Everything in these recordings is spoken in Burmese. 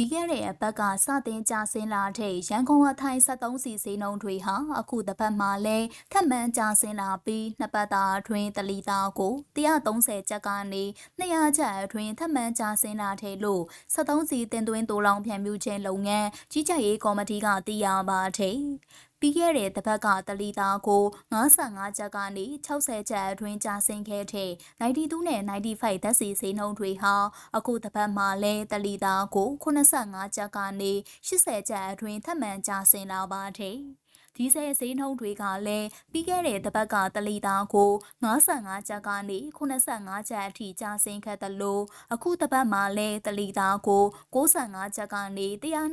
ပြီးခဲ့တဲ့ဘက်ကစတင်ကြဆင်းလာတဲ့ရန်ကုန်အထိုင်73စီစီနှုံတွေဟာအခုတစ်ပတ်မှလည်းထပ်မံကြဆင်းလာပြီးနှစ်ပတ်တာအတွင်းတလီတာကို130ကျပ်ကနေ200ကျပ်အတွင်းထပ်မံကြဆင်းလာတဲ့လို့73စီတင်သွင်းတိုးလောင်ဖြန့်ဖြူးခြင်းလုပ်ငန်းကြီးကြပ်ရေးကော်မတီကသိရပါတယ် ပြီးခဲ့တဲ့တစ်ပတ်ကတလီတာကို55ကျပ်ကနေ60ကျပ်အတွင်းကျဆင်းခဲ့တဲ့92နဲ့95ဓာတ်စီစီနှုံတွေဟာအခုတစ်ပတ်မှလည်းတလီတာကို85ကျပ်ကနေ80ကျပ်အတွင်းထပ်မံကျဆင်းလာပါတယ် ဒီဆယ်ဈေးနှုန်းတွေကလည်းပြီးခဲ့တဲ့တစ်ပတ်ကတလီတာကို55ကျပ်ကနေ85ကျပ်အထိကျဆင်းခဲ့တယ်လို့အခုတစ်ပတ်မှာလည်းတလီတာကို65ကျပ်ကနေ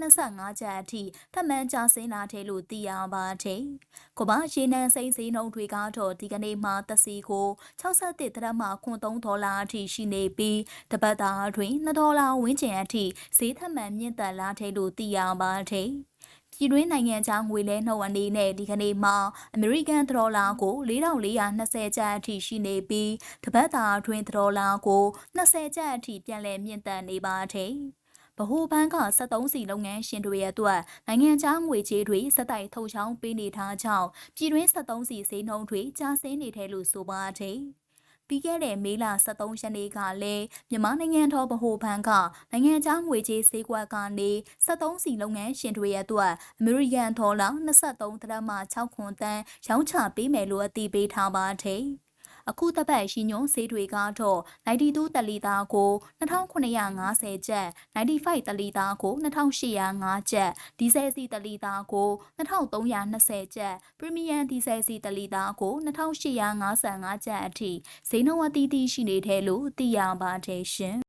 125ကျပ်အထိထပ်မံကျဆင်းလာတယ်လို့သိရပါတယ်။ကမ္ဘာရေနံစိမ်းဈေးနှုန်းတွေကတော့ဒီကနေ့မှတစ်စီကို61ဒရက်မှ3ဒေါ်လာအထိရှိနေပြီးတပတ်တာအတွင်း2ဒေါ်လာဝန်းကျင်အထိဈေးထပ်မံမြင့်တက်လာတယ်လို့သိရပါတယ်။ ပြည်တွင်းနိုင်ငံခြားငွေလဲနှုန်းအနေနဲ့ဒီကနေ့မှာအမေရိကန်ဒေါ်လာကို4420ကျပ်အထိရှိနေပြီးတပတ်တာအတွင်းဒေါ်လာကို20ကျပ်အထိပြန်လည်မြင့်တက်နေပါတယ်။ဗဟိုဘဏ်က73စီလုပ်ငန်းရှင်တွေရဲ့အတွက်နိုင်ငံခြားငွေကြေးတွေစက်တိုက်ထုတ်ချောင်းပေးနေထားကြောင်းပြည်တွင်း73စီဈေးနှုန်းတွေကျဆင်းနေတယ်လို့ဆိုပါတယ်။ ပြီးခဲ့တဲ့မေလ23ရက်နေ့ကလည်းမြန်မာနိုင်ငံတော်ဗဟိုဘဏ်ကနိုင်ငံခြားငွေကြေးဈေးကွက်ကနေ73စီလုပ်ငန်းရှင်တွေရဲ့အတွက်အမေရိကန်ဒေါ်လာ23ဒသမ6ခွန်တန်းရောင်းချပေးမယ်လို့အတည်ပြုထားပါတယ်။ အခုတစ်ပတ်ရှင်ညွန်ဈေးတွေကတော့92တလီတာကို2950ကျပ်95တလီတာကို2805ကျပ်ဒီဇယ်စီတလီတာကို2320ကျပ်ပရီမီယံဒီဇယ်စီတလီတာကို2855ကျပ်အထိဈေးနှုန်းအသီးသီးရှိနေတယ်လို့သိရပါတယ်ရှင်